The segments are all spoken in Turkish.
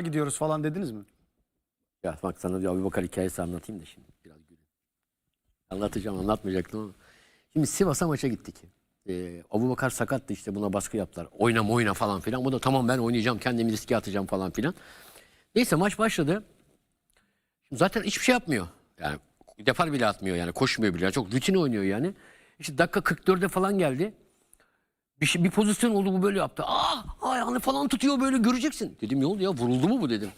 Gidiyoruz falan dediniz mi? Ya bak sana bir Abubakar hikayesi anlatayım da şimdi. Biraz gülün. Anlatacağım anlatmayacaktım ama. Şimdi Sivas'a maça gittik. Ee, Abubakar sakattı işte buna baskı yaptılar. Oyna oyna falan filan. O da tamam ben oynayacağım kendimi riske atacağım falan filan. Neyse maç başladı. Şimdi zaten hiçbir şey yapmıyor. Yani depar bile atmıyor yani koşmuyor bile. Çok rutin oynuyor yani. İşte dakika 44'e falan geldi. Bir, şey, bir pozisyon oldu bu böyle yaptı. Aa ayağını falan tutuyor böyle göreceksin. Dedim ne oldu ya vuruldu mu bu dedim.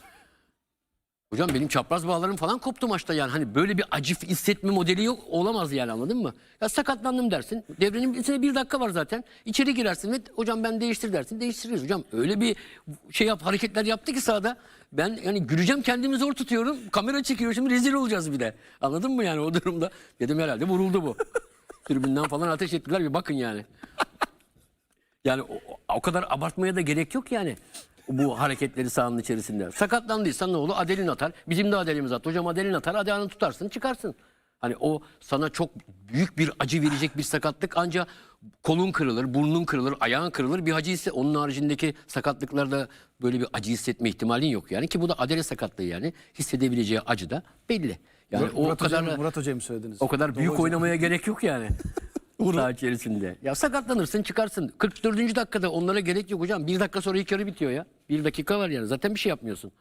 Hocam benim çapraz bağlarım falan koptu maçta yani. Hani böyle bir acı hissetme modeli yok olamaz yani anladın mı? Ya sakatlandım dersin. Devrenin içinde bir dakika var zaten. İçeri girersin ve hocam ben değiştir dersin. Değiştiririz hocam. Öyle bir şey yap hareketler yaptı ki sahada. Ben yani güleceğim kendimi zor tutuyorum. Kamera çekiyor şimdi rezil olacağız bir de. Anladın mı yani o durumda? Dedim herhalde vuruldu bu. Tribünden falan ateş ettiler bir bakın yani. Yani o kadar abartmaya da gerek yok yani. Bu hareketleri sahanın içerisinde. Sakatlandıysan ne olur? Adelin atar. Bizim de Adelimiz at. Hocam Adelin atar. Adelini tutarsın çıkarsın. Hani o sana çok büyük bir acı verecek bir sakatlık ancak kolun kırılır, burnun kırılır, ayağın kırılır. Bir acı ise onun haricindeki sakatlıklarda böyle bir acı hissetme ihtimalin yok yani ki bu da adele sakatlığı yani hissedebileceği acı da belli. Yani o Murat, kadar hocam, Murat Hoca'yı mı söylediniz? o kadar Doğru büyük hocam. oynamaya gerek yok yani. Saha içerisinde. Ya sakatlanırsın çıkarsın. 44. dakikada onlara gerek yok hocam. Bir dakika sonra ilk yarı bitiyor ya. Bir dakika var yani. Zaten bir şey yapmıyorsun.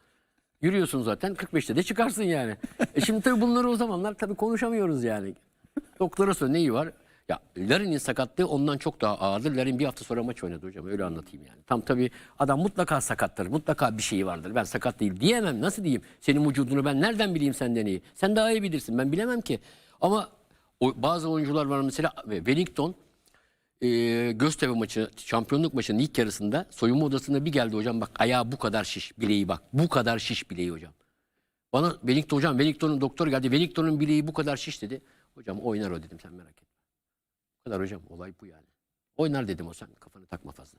Yürüyorsun zaten. 45'te de çıkarsın yani. e şimdi tabii bunları o zamanlar tabii konuşamıyoruz yani. Doktora sor neyi var? Ya Larin'in sakatlığı ondan çok daha ağırdır. Larin bir hafta sonra maç oynadı hocam. Öyle anlatayım yani. Tam tabii adam mutlaka sakattır. Mutlaka bir şeyi vardır. Ben sakat değil diyemem. Nasıl diyeyim? Senin vücudunu ben nereden bileyim senden iyi? Sen daha iyi bilirsin. Ben bilemem ki. Ama o, bazı oyuncular var mesela Wellington e, Göztepe maçı, şampiyonluk maçının ilk yarısında soyunma odasında bir geldi hocam bak ayağı bu kadar şiş bileği bak. Bu kadar şiş bileği hocam. Bana Wellington hocam Wellington'un doktor geldi. Wellington'un bileği bu kadar şiş dedi. Hocam oynar o dedim sen merak etme. Bu kadar hocam olay bu yani. Oynar dedim o sen kafanı takma fazla.